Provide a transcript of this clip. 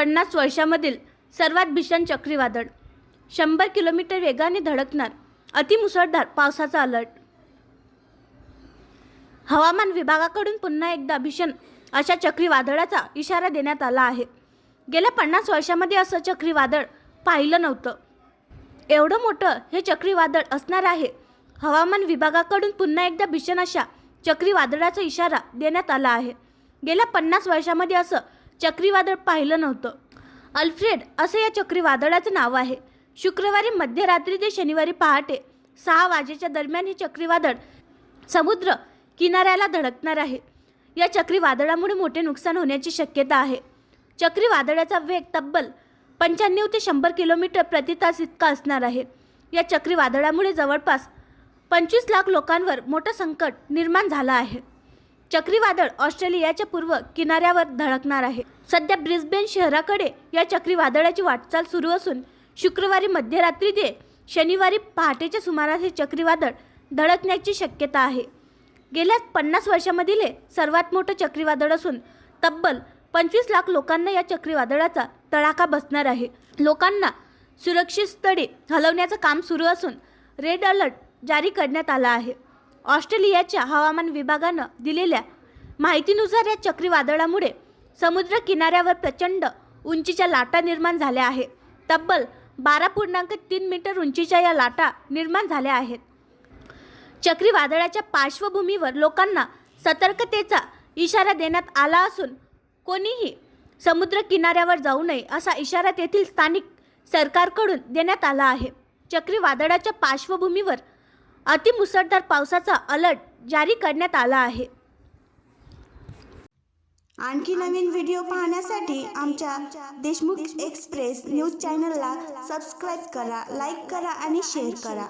पन्नास वर्षामधील सर्वात भीषण चक्रीवादळ. शंभर किलोमीटर वेगाने धडकणार अतिमुसळधार पावसाचा अलर्ट. हवामान विभागाकडून पुन्हा एकदा भीषण अशा चक्रीवादळाचा इशारा देण्यात आला आहे. गेल्या पन्नास वर्षामध्ये असं चक्रीवादळ पाहिलं नव्हतं. एवढं मोठं हे चक्रीवादळ असणार आहे हवामान विभागाकडून पुन्हा एकदा भीषण अशा चक्रीवादळाचा इशारा देण्यात आला आहे. गेल्या पन्नास वर्षामध्ये असं चक्रीवादळ पाहिलं नव्हतं. अल्फ्रेड असं या चक्रीवादळाचं नाव आहे. शुक्रवारी मध्यरात्री ते शनिवारी पहाटे सहा वाजेच्या दरम्यान हे चक्रीवादळ समुद्र किनाऱ्याला धडकणार आहे. या चक्रीवादळामुळे मोठे नुकसान होण्याची शक्यता आहे. चक्रीवादळाचा वेग तब्बल पंच्याण्णव ते शंभर किलोमीटर प्रति तास इतका असणार आहे. या चक्रीवादळामुळे जवळपास पंचवीस लाख लोकांवर मोठं संकट निर्माण झालं आहे. चक्रीवादळ ऑस्ट्रेलियाच्या पूर्व किनाऱ्यावर धडकणार आहे. सध्या ब्रिस्बेन शहराकडे या चक्रीवादळाची वाटचाल सुरू असून शुक्रवारी मध्यरात्री ते शनिवारी पहाटेच्या सुमारास हे चक्रीवादळ धडकण्याची शक्यता आहे. गेल्या पन्नास वर्षामधील हे सर्वात मोठं चक्रीवादळ असून तब्बल पंचवीस लाख लोकांना या चक्रीवादळाचा तडाखा बसणार आहे. लोकांना सुरक्षित स्थळी हलवण्याचं काम सुरू असून रेड अलर्ट जारी करण्यात आला आहे. ऑस्ट्रेलियाच्या हवामान विभागानं दिलेल्या माहितीनुसार या चक्रीवादळामुळे समुद्र किनाऱ्यावर प्रचंड उंचीच्या लाटा निर्माण झाल्या आहेत. तब्बल बारा पूर्णांक तीन मीटर उंचीच्या या लाटा निर्माण झाल्या आहेत. चक्रीवादळाच्या पार्श्वभूमीवर लोकांना सतर्कतेचा इशारा देण्यात आला असून कोणीही समुद्र किनाऱ्यावर जाऊ नये असा इशारा तेथील स्थानिक सरकारकडून देण्यात आला आहे. चक्रीवादळाच्या पार्श्वभूमीवर अतिमुसळधार पावसाचा अलर्ट जारी करण्यात आला आहे. आणखी नवीन व्हिडिओ पाहण्यासाठी आमच्या देशमुख एक्सप्रेस न्यूज चॅनलला सबस्क्राईब करा लाईक करा आणि शेअर करा.